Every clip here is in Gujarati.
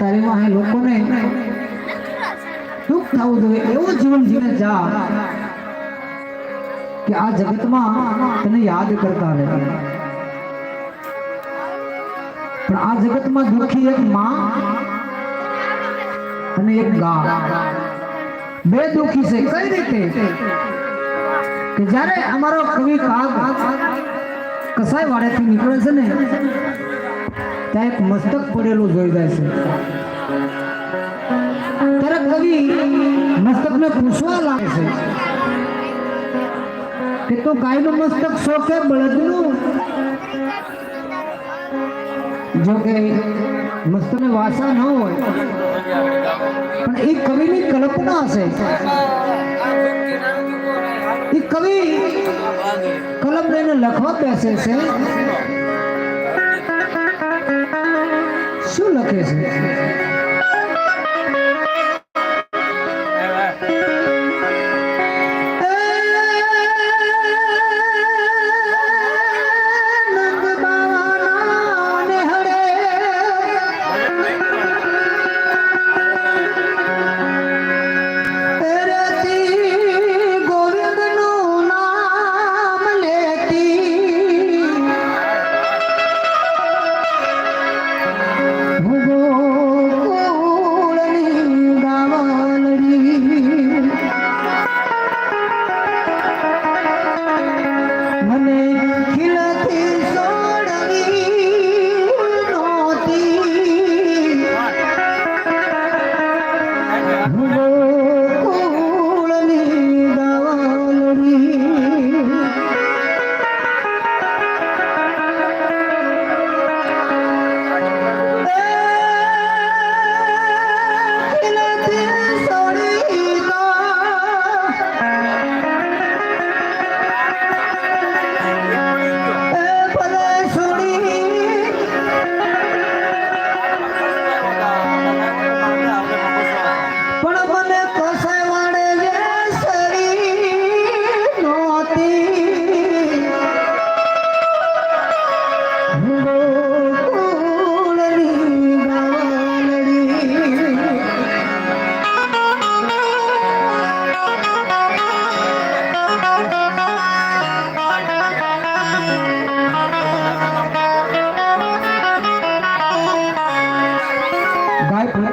તારી વાહે લોકોને દુઃખ થવું જોઈએ, એવું જીવન જીવે જા કે આ જગતમાં તને યાદ કરતા રહે. પણ આ જગતમાં દુઃખી એક માં અને એક ગા. બે દુઃખી છે. કઈ રીતે? કે જ્યારે અમારો કવિ કાગ કસાઈ વાડેથી નીકળે છે ને ત્યાં એક મસ્તક પડેલું જોઈ જાય છે. ત્યારે કવિ મસ્તકને પૂછવા લાગે છે કે તો ગાયનું મસ્તક શો કે બળદનું? જો કે મસ્તકને વાસા ન હોય, પણ એ કવિની કલ્પના હશે એ કવિ કલમ લઈને લખવા બેસે છે. શું લખે છે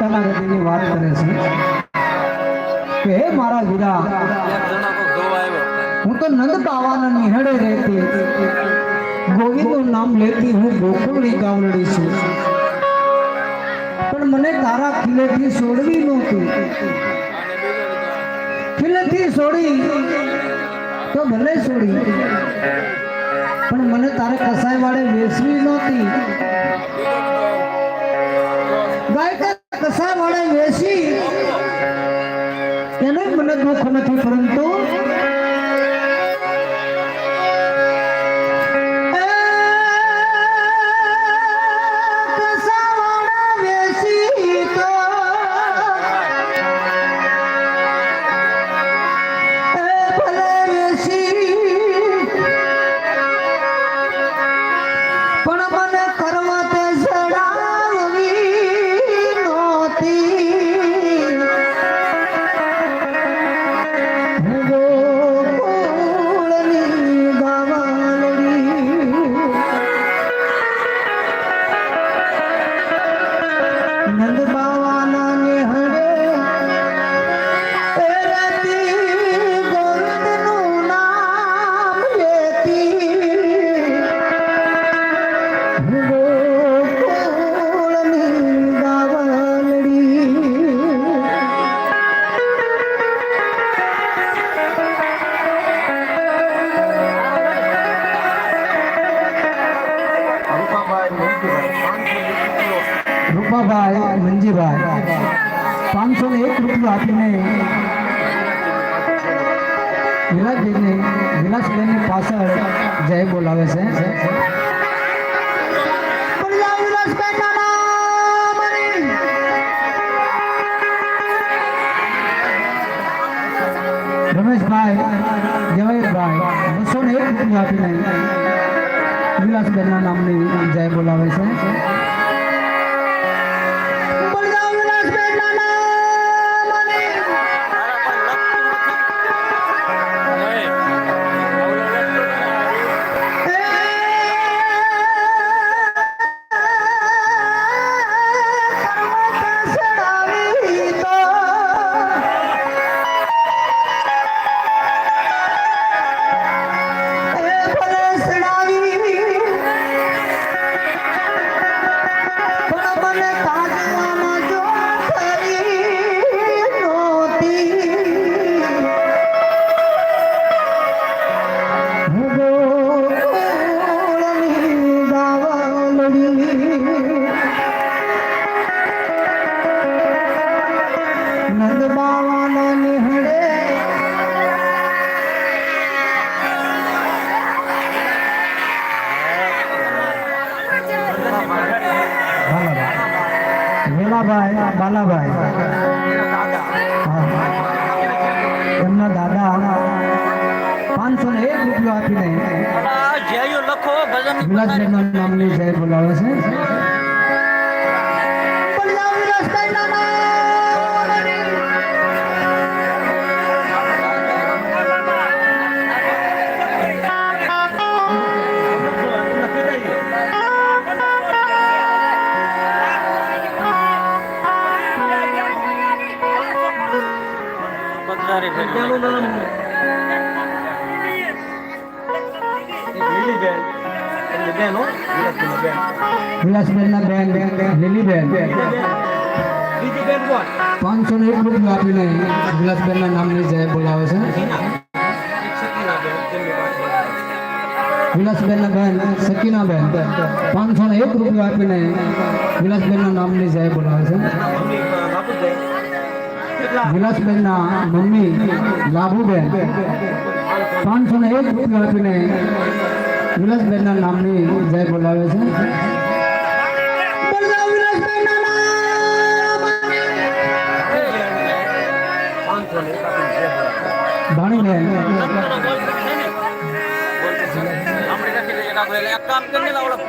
પોતાના હૃદયની વાત કરે છે કે, હે મારા વીરા હું તો નંદ પાવાના નિહળે રહેતી ગોવિંદનું નામ લેતી હું ગોકુળની ગાવલડી છું. પણ મને તારા ખીલેથી છોડવી નહોતી. ખીલેથી છોડી તો ભલે છોડી પણ મને તારે કસાય વાળે વેસવી નહોતી. ગાય કસા વાળે વેસી એને મને દુઃખ નથી પરંતુ રૂપાભાઈ મંજીભાઈ. પાંચસો ને એક રૂપિયા આપીને વિલાસબેનને વિલાસબેનની પાછળ જય બોલાવે છે. રમેશભાઈ જવાહિરભાઈ બસો ને એક રૂપિયા આપીને વિલાસબેનના નામની જય બોલાવે છે. કમાવાના નિહળે વેલાભાઈ બાલાભાઈ એમના દાદા પાંચસો ને એક રૂપિયો આપીને લખો ભજન નામની સાહેબ બોલાવે છે પધારી વિલાસબેનના બેન લીલીબેન પાંચસો ને એક રૂપિયો આપીને વિલાસબેનના નામની જય બોલાવે છે વિલાસબેનના બેન સકીનાબેન પાંચસો ને એક રૂપિયો આપીને વિલાસબેનના નામની જય બોલાવે છે વિલાસબેનના મમ્મી લાભુબેન. પાંચસો ને એક આપીને વિલાસબેનના નામની જય બોલાવે છે.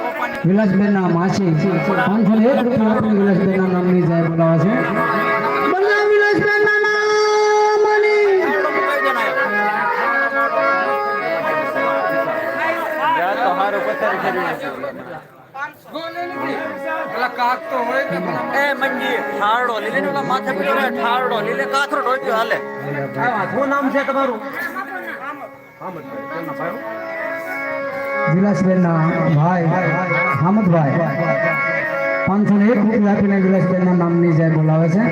પોપાની વિલાસબેનના માસી. પાંચસો ને એક રૂપિયા આપીને વિલાસબેનના નામની જય બોલાવે છે. એ મંજી ઠારડો લીલે ને માથે પીડો રે ઠારડો લીલે કાથરો ઢોક્યો હાલે. શું નામ છે તમારું? વિલાસબેનના ભાઈ હામદભાઈ. પાંચસો ને એક રૂપિયા આપીને વિલાસબેનના નામની જય બોલાવે છે.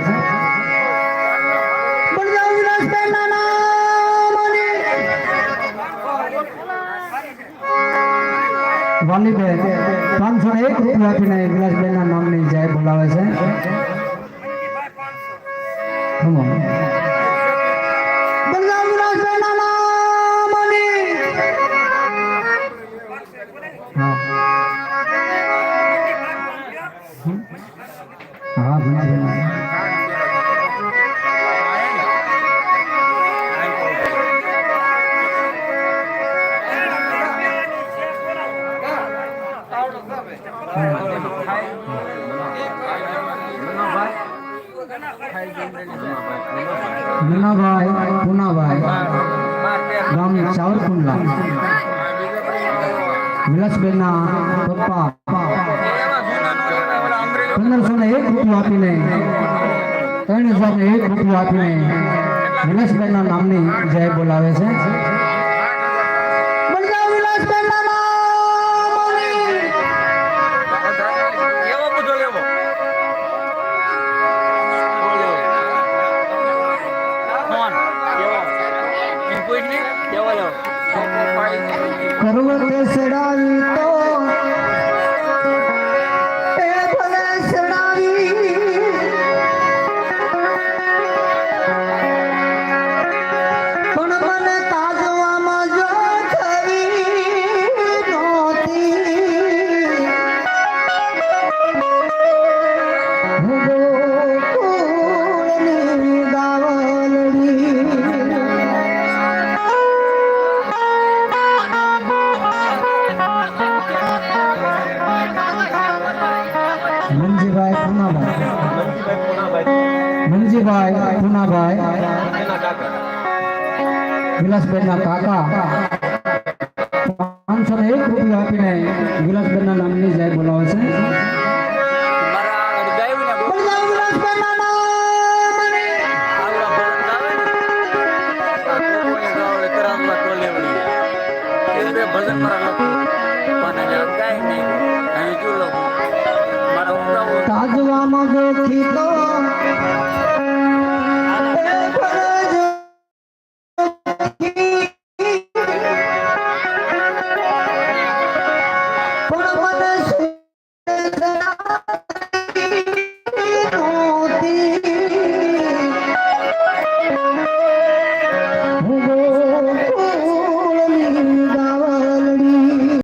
વાલીબેન. પાંચસો ને એક આપીને વિલાસબેનના નામની જય બોલાવે છે. મુનાભાઈ પુનાભાઈ ગામ ચાવરકુંડલા વિલાસબેનના પપ્પા પંદરસો ને એક રૂપિયો આપીને ત્રણ હજાર ને એક રૂપિયો આપીને વિલાસબેનના નામની જય બોલાવે છે મનજીભાઈ પુનાભાઈ વિલાસબેનના કાકા. પાંચસો ને એક રૂપિયા આપીને વિલાસબેનના નામની જાય બોલાવે છે.